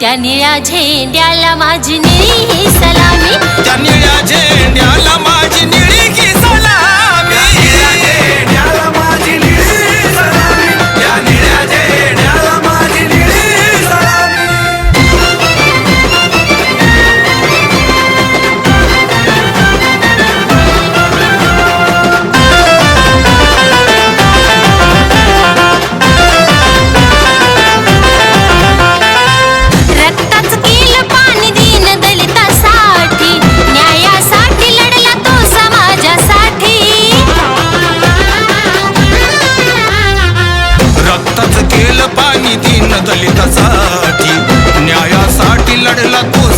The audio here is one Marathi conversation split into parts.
त्या निळ्या झेंड्याला माझी निळी सलामी. त्या निळ्या झेंड्याला माझी निळी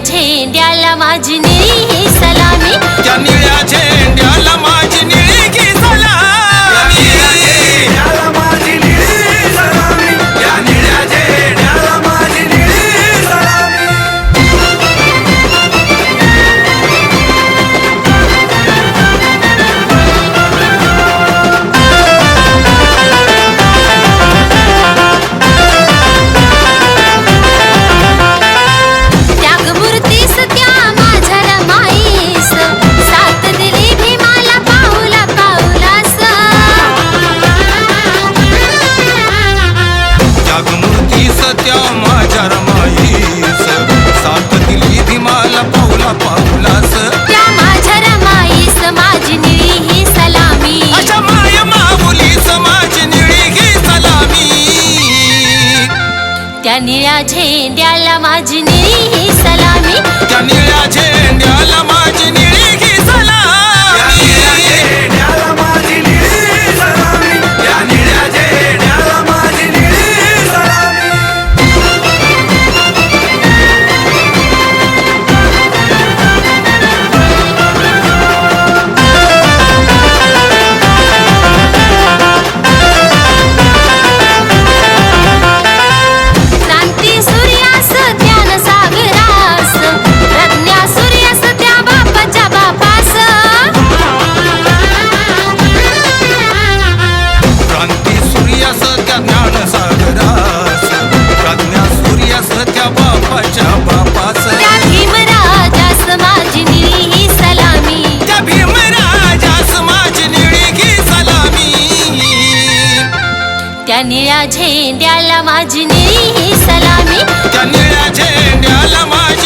છે ડ્યાલા વાજને. त्या निळ्या झेंड्याला माझी निळी सलामी. त्या निळ्या झेंड्याला माझी निळी सलामी. त्या निळ्या झेंड्याला माझी निळी सलामी. त्या निळ्या झेंड्याला माझी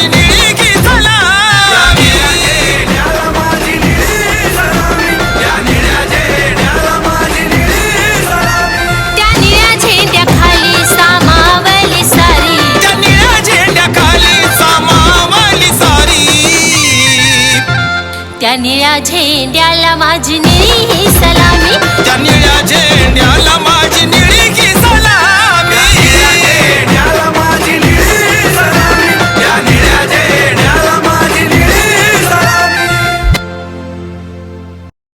त्या निळ्या झेंड्याला माझी निळी सलामी. त्या निळ्या झेंड्याला माझी निळी सलामी.